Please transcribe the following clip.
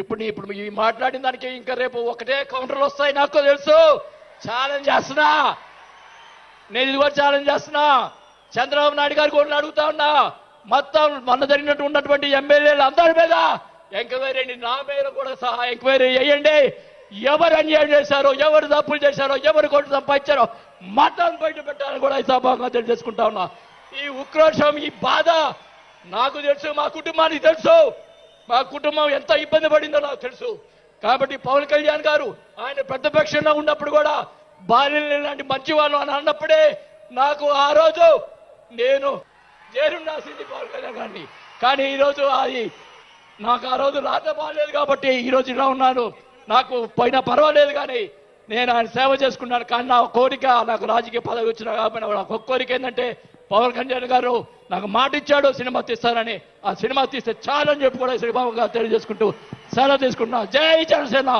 ఇప్పుడు ఇప్పుడు ఈ మాట్లాడిన దానికి ఇంకా రేపు ఒకటే కౌంటర్లు వస్తాయి నాకు తెలుసు. ఛాలెంజ్ చేస్తున్నా. నేను ఇది కూడా ఛాలెంజ్ చేస్తున్నా. చంద్రబాబు నాయుడు గారు కూడా అడుగుతా ఉన్నా. మొత్తం మొన్న జరిగినట్టు ఉన్నటువంటి ఎమ్మెల్యేలు అందరి మీద ఎంక్వైరీ అండి నా మీద కూడా సహా ఎంక్వైరీ చేయండి. ఎవరు అన్యాయం చేశారో ఎవరు తప్పులు చేశారో ఎవరు కొట్టు సంపాదించారో మతం బయట పెట్టాలని కూడా ఈ సభాగా తెలియజేసుకుంటా ఉన్నా. ఈ ఉక్రోషం ఈ బాధ నాకు తెలుసు మా కుటుంబానికి తెలుసు. మా కుటుంబం ఎంత ఇబ్బంది పడిందో నాకు తెలుసు. కాబట్టి పవన్ కళ్యాణ్ గారు ఆయన ప్రతిపక్షంలో ఉన్నప్పుడు కూడా బాల్యం లాంటి మంచి వాళ్ళు అని అన్నప్పుడే నాకు ఆ రోజు నేను చేరున్నాసింది పవన్ కళ్యాణ్ గారిని. కానీ ఈరోజు అది నాకు ఆ రోజు రాత బాగాలేదు కాబట్టి ఈ ఇలా ఉన్నాను. నాకు పోయినా పర్వాలేదు కానీ నేను ఆయన సేవ చేసుకున్నాను కానీ నా కోరిక నాకు రాజకీయ పదవి వచ్చిన కాబట్టి నాకు ఒక కోరిక ఏంటంటే పవన్ కళ్యాణ్ గారు నాకు మాట ఇచ్చాడు సినిమా తీస్తారని ఆ సినిమా తీస్తే చాలని చెప్పి కూడా శ్రీబాబు గారు తెలియజేసుకుంటూ సెలవు తీసుకుంటున్నా. జై జనసేన!